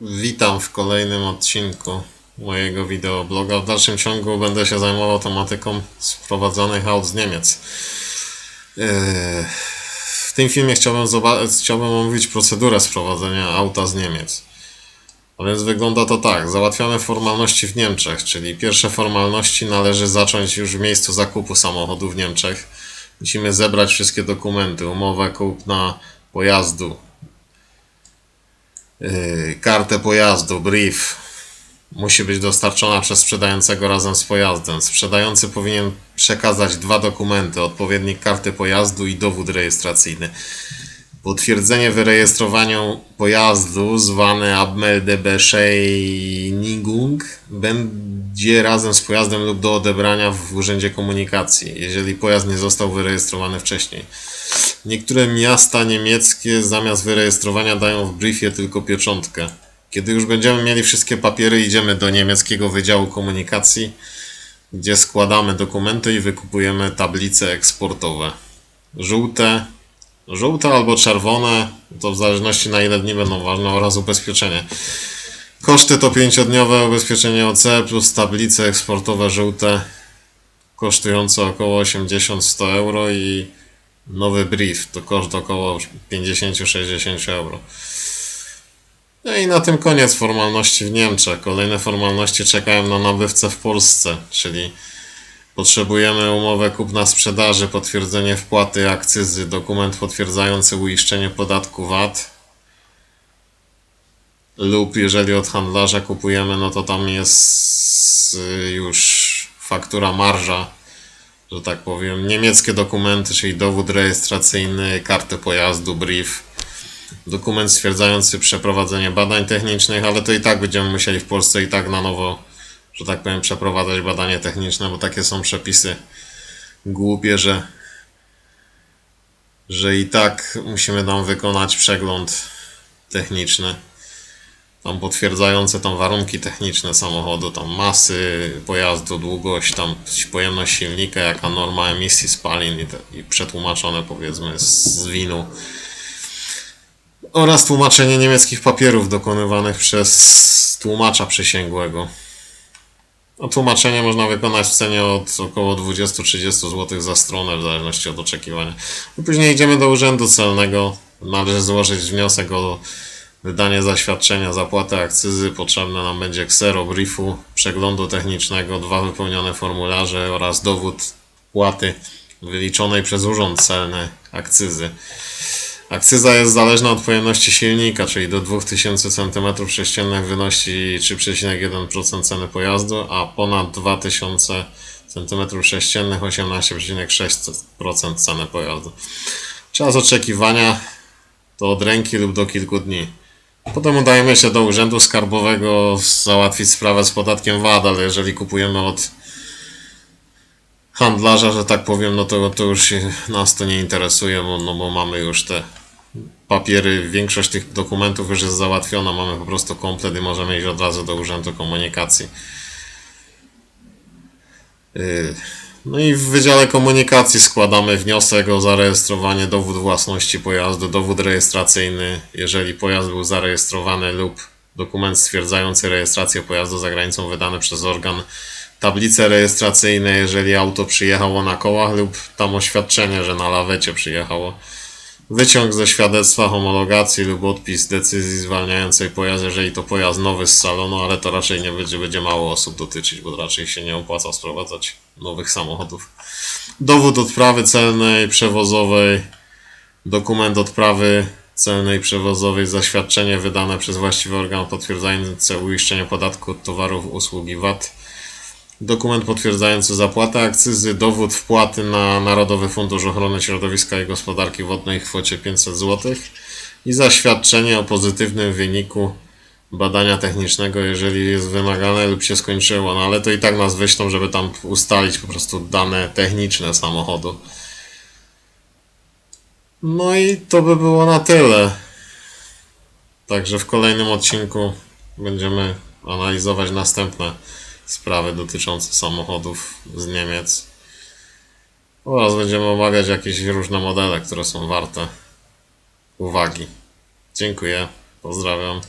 Witam w kolejnym odcinku mojego wideobloga. W dalszym ciągu będę się zajmował tematyką sprowadzonych aut z Niemiec. Yy, W tym filmie chciałbym, chciałbym omówić procedurę sprowadzenia auta z Niemiec. A więc wygląda to tak. Załatwiamy formalności w Niemczech, czyli pierwsze formalności należy zacząć już w miejscu zakupu samochodu w Niemczech. Musimy zebrać wszystkie dokumenty, umowę kupna pojazdu, kartę pojazdu, brief musi być dostarczona przez sprzedającego razem z pojazdem. Sprzedający powinien przekazać dwa dokumenty, odpowiednik karty pojazdu i dowód rejestracyjny. Potwierdzenie wyrejestrowaniu pojazdu, zwane Abmeldebescheinigung, będzie razem z pojazdem lub do odebrania w Urzędzie Komunikacji, jeżeli pojazd nie został wyrejestrowany wcześniej. Niektóre miasta niemieckie zamiast wyrejestrowania dają w briefie tylko pieczątkę. Kiedy już będziemy mieli wszystkie papiery, idziemy do niemieckiego Wydziału Komunikacji, gdzie składamy dokumenty i wykupujemy tablice eksportowe. Żółte, żółte albo czerwone, to w zależności na ile dni będą ważne, oraz ubezpieczenie. Koszty to 5-dniowe ubezpieczenie OC plus tablice eksportowe żółte, kosztujące około 80-100 euro i nowy brief to koszt około 50-60 euro. No i na tym koniec formalności w Niemczech. Kolejne formalności czekają na nabywcę w Polsce, czyli potrzebujemy umowę kupna-sprzedaży, potwierdzenie wpłaty akcyzy, dokument potwierdzający uiszczenie podatku VAT lub jeżeli od handlarza kupujemy, no to tam jest y, już faktura marża że tak powiem, niemieckie dokumenty, czyli dowód rejestracyjny, kartę pojazdu, brief, dokument stwierdzający przeprowadzenie badań technicznych, ale to i tak będziemy musieli w Polsce i tak na nowo, że tak powiem, przeprowadzać badanie techniczne, bo takie są przepisy głupie, że, że i tak musimy tam wykonać przegląd techniczny tam potwierdzające tam warunki techniczne samochodu, tam masy pojazdu, długość, tam pojemność silnika, jaka norma emisji spalin i, te, i przetłumaczone powiedzmy z, winu oraz tłumaczenie niemieckich papierów dokonywanych przez tłumacza przysięgłego. No, tłumaczenie można wykonać w cenie od około 20-30 zł za stronę, w zależności od oczekiwania. Później idziemy do urzędu celnego, należy złożyć wniosek o wydanie zaświadczenia zapłaty akcyzy potrzebne nam będzie ksero briefu, przeglądu technicznego, dwa wypełnione formularze oraz dowód płaty wyliczonej przez urząd celny akcyzy. Akcyza jest zależna od pojemności silnika, czyli do 2000 cm3 wynosi 3,1% ceny pojazdu, a ponad 2000 cm3 18,6% ceny pojazdu. Czas oczekiwania to od ręki lub do kilku dni. Potem udajemy się do urzędu skarbowego załatwić sprawę z podatkiem VAT, ale jeżeli kupujemy od handlarza, że tak powiem, no to, to już nas to nie interesuje, bo, no bo mamy już te papiery, większość tych dokumentów już jest załatwiona, mamy po prostu komplet i możemy iść od razu do urzędu komunikacji. Yy, No i w Wydziale Komunikacji składamy wniosek o zarejestrowanie dowód własności pojazdu, dowód rejestracyjny, jeżeli pojazd był zarejestrowany lub dokument stwierdzający rejestrację pojazdu za granicą wydany przez organ, tablice rejestracyjne, jeżeli auto przyjechało na kołach lub tam oświadczenie, że na lawecie przyjechało. Wyciąg ze świadectwa homologacji lub odpis decyzji zwalniającej pojazd, jeżeli to pojazd nowy z salonu, ale to raczej nie będzie, będzie mało osób dotyczyć, bo raczej się nie opłaca sprowadzać nowych samochodów. Dowód odprawy celnej, przewozowej, dokument odprawy celnej, przewozowej, zaświadczenie wydane przez właściwy organ potwierdzające uiszczenie podatku od towarów, usług i VAT. Dokument potwierdzający zapłatę akcyzy, dowód wpłaty na Narodowy Fundusz Ochrony Środowiska i Gospodarki Wodnej w kwocie 500 zł i zaświadczenie o pozytywnym wyniku badania technicznego, jeżeli jest wymagane lub się skończyło. No ale to i tak nas wyślą, żeby tam ustalić po prostu dane techniczne samochodu. No i to by było na tyle. Także w kolejnym odcinku będziemy analizować następne sprawy dotyczące samochodów z Niemiec. Oraz będziemy omawiać jakieś różne modele, które są warte uwagi. Dziękuję, pozdrawiam.